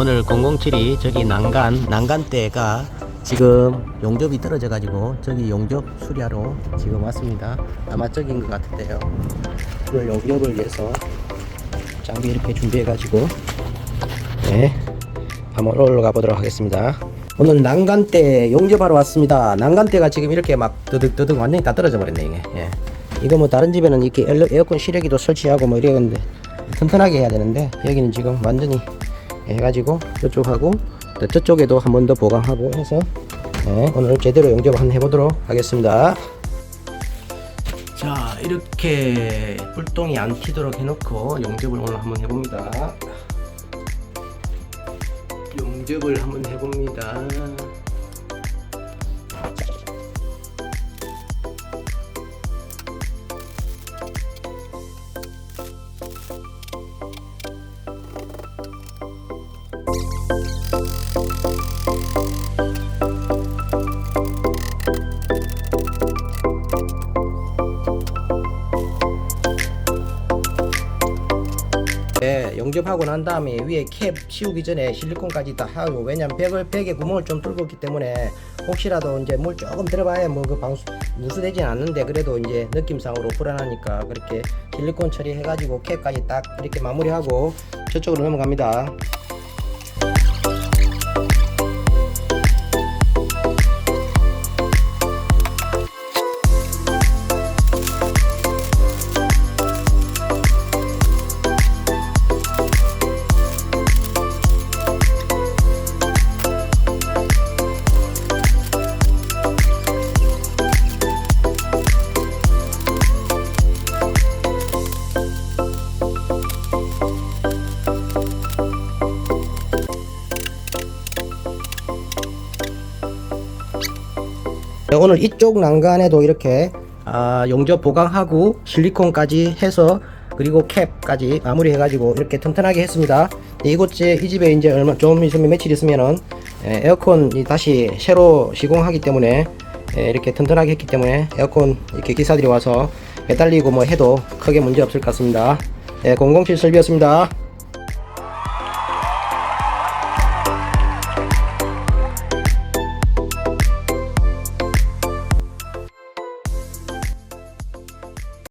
오늘 007이 저기 난간 난간대가 지금 용접이 떨어져 가지고 저기 용접 수리하러 지금 왔습니다. 아마 저긴 것 같은데요. 오늘 용접을 위해서 장비 이렇게 준비해 가지고 네 한번 올라가 보도록 하겠습니다. 오늘 난간대 용접하러 왔습니다. 난간대가 지금 이렇게 막 뜨득뜨득 완전히 다 떨어져 버렸네 이게. 예. 이거 뭐 다른 집에는 이렇게 에어- 에어컨 실외기도 설치하고 뭐 이러는데 튼튼하게 해야 되는데 여기는 지금 완전히 해가지고 저쪽하고 또 저쪽에도 한 번 더 보강하고 해서 네, 오늘 제대로 용접 한번 해보도록 하겠습니다. 자 이렇게 불똥이 안 튀도록 해놓고 용접을 오늘 한번 해봅니다. 용접을 한번 해봅니다 네, 용접하고 난 다음에 위에 캡 씌우기 전에 실리콘까지 다 하고 왜냐면 벽을 벽에 구멍을 좀 뚫고 있기 때문에 혹시라도 이제 물 조금 들어봐야 뭐 그 방수 누수되진 않는데 그래도 이제 느낌상으로 불안하니까 그렇게 실리콘 처리해가지고 캡까지 딱 이렇게 마무리하고 저쪽으로 넘어갑니다. 네, 오늘 이쪽 난간에도 이렇게 아, 용접 보강하고 실리콘까지 해서 그리고 캡까지 마무리 해가지고 이렇게 튼튼하게 했습니다. 네, 이곳 제, 이 집에 이제 얼마 좀 있으면 며칠 있으면은 에, 에어컨이 다시 새로 시공하기 때문에 에, 이렇게 튼튼하게 했기 때문에 에어컨 이렇게 기사들이 와서 매달리고 뭐 해도 크게 문제 없을 것 같습니다. 네, 007 설비였습니다.